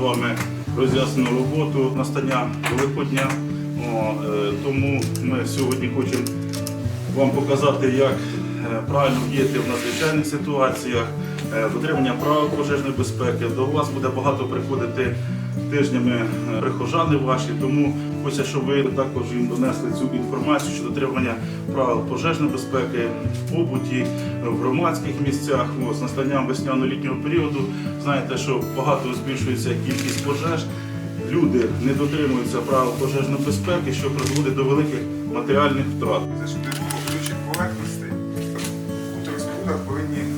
вами роз'яснену роботу настання Великодня. Е, тому ми сьогодні хочемо вам показати, як е, правильно діяти в надзвичайних ситуаціях, дотримання правил пожежної безпеки. До вас буде багато приходити тижнями е, прихожани ваші, тому хочеться, щоб ви також їм донесли цю інформацію щодо дотримання правил пожежної безпеки в побуті, е, в громадських місцях. О, З настанням весняно-літнього періоду знаєте, що багато збільшується кількість пожеж. Люди не дотримуються правил пожежної безпеки, що призводить до великих матеріальних втрат. Щоб не було ключих поверхностей. У повинні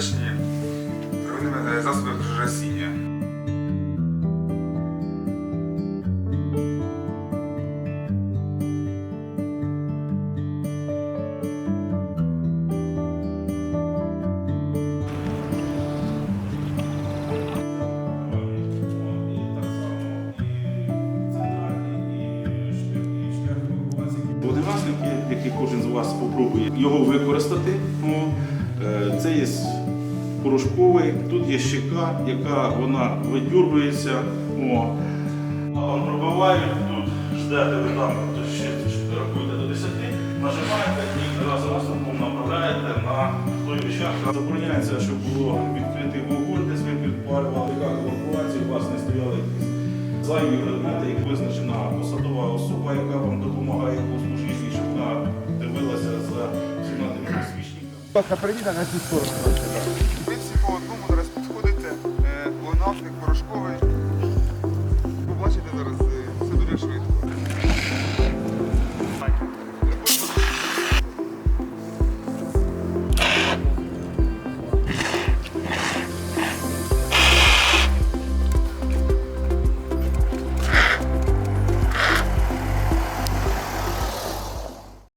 забезпечені первинними засобами пожежогасіння. Вогнегасник, який кожен з вас спробує його використати. Е, Це є порошковий, тут є щека, яка вона. А пробивають, тут ждете ви там, ще рахуєте до 10, нажимаєте і разом з основним направляєте на той рычаг. Забороняється, щоб було відкритий вогонь, десь ви підпалювали як евакуацію, у вас не стояли якісь зайві предмети, як визначена Bak, kafanı bir tane açıp sorun.